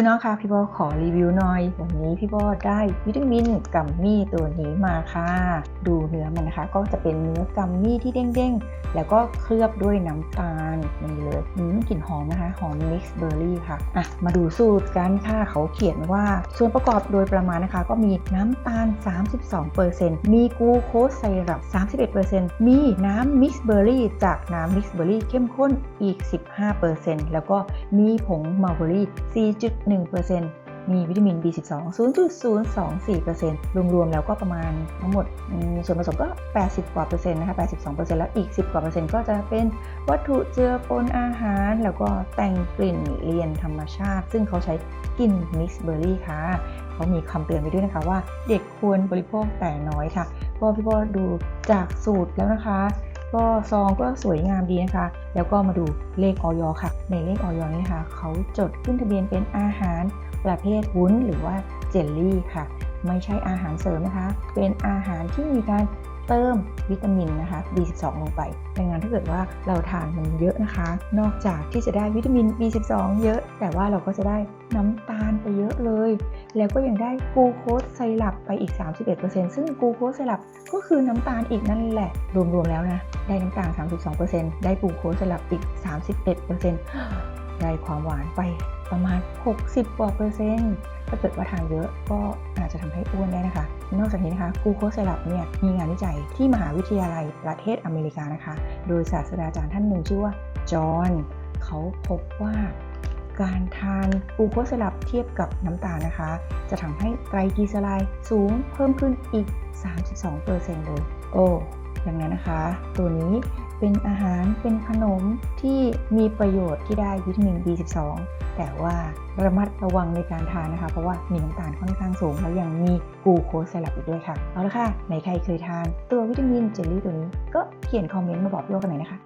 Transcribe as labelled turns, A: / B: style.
A: คุณน้องคะพี่บอขอรีวิวหน่อยวันนี้พี่บอได้วิตามินกัมมี่ตัวนี้มาค่ะ ดูเนื้อมันนะคะ ก็จะเป็นเนื้อกัมมี่ที่เด้งๆ แล้วก็เคลือบด้วยน้ำตาลนี่เลยอืมกลิ่นหอมนะคะหอมมิกซ์เบอร์รี่ค่ะอะ มาดูสูตรกันค่ะเขาเขียนว่า ส่วนประกอบโดยประมาณนะคะ ก็มีน้ำตาล 32%มีกูโคสไซรัป31%มีน้ำมิกซ์เบอร์รี่จากน้ำมิกซ์เบอร์รี่เข้มข้นอีก 15%แล้วก็มีผงมาร์เบอรี่4.1 1%มีวิตามิน B12 0.024%รวมๆแล้วก็ประมาณทั้งหมดมีส่วนผสมก็ 80 กว่าเปอร์เซ็นต์นะคะ 82%แล้วอีก 10 กว่าเปอร์เซ็นต์ก็จะเป็นวัตถุเจือปนอาหาร แล้วก็แต่งกลิ่นเรียนธรรมชาติ ซึ่งเขาใช้กลิ่นมิสเบอร์รี่ค่ะเขามีคำเตือนไว้ด้วยนะคะว่า เด็กควรบริโภคแต่น้อยค่ะเพราะพี่พ่อดูจากสูตรแล้วนะคะ ก็ซองก็สวยงามดีนะคะ แล้วก็มาดูเลขออยค่ะ ในเลขออยนี้ค่ะเขาจดขึ้นทะเบียนเป็นอาหารประเภทวุ้นหรือว่าเจลลี่ค่ะ ไม่ใช่อาหารเสริมนะคะ เป็นอาหารที่มีการ เติมวิตามินนะคะ B12 ลงไป ดังนั้นถ้าเกิดว่าเราทานมันเยอะนะคะ นอกจากที่จะได้วิตามิน B12 เยอะ แต่ว่าเราก็จะได้น้ำตาลไปเยอะเลย แล้วก็ยังได้กูโคสไซรัปไปอีก 31%ซึ่งกูโคสไซรัปก็คือน้ำตาลอีกนั่นแหละ รวมๆแล้วนะ ได้น้ำตาล 32%ได้กูโคสไซรัปอีก 31% ได้ความหวานไปประมาณ 60กว่าเปอร์เซ็นต์ถ้าเกิดว่าทานเยอะก็อาจจะทำให้อ้วนได้นะคะ นอกจากนี้นะคะกูโคสไซรัปเนี่ยมีงานวิจัยที่มหาวิทยาลัยประเทศอเมริกานะคะ โดยศาสตราจารย์ท่านหนึ่งชื่อว่าจอห์นเขาพบว่าการทานกูโคสไซรัปเทียบกับน้ำตาลนะคะ จะทำให้ไตรกลีเซอไรด์สูงเพิ่มขึ้นอีก 32%เลย โอ้ดังนั้นนะคะ ตัวนี้ เป็นอาหารเป็นขนมที่มีประโยชน์ที่ได้วิตามิน B12 แต่ว่าระมัดระวังในการทานนะคะ เพราะว่ามีน้ำตาลค่อนข้างสูง แล้วยังมีกลูโคสไซรับอีกด้วยค่ะ เอาละค่ะไหนใครเคยทานตัววิตามินเจลลี่ตัวนี้ ก็เขียนคอมเมนต์มาบอกพี่โยกกันหน่อยนะคะ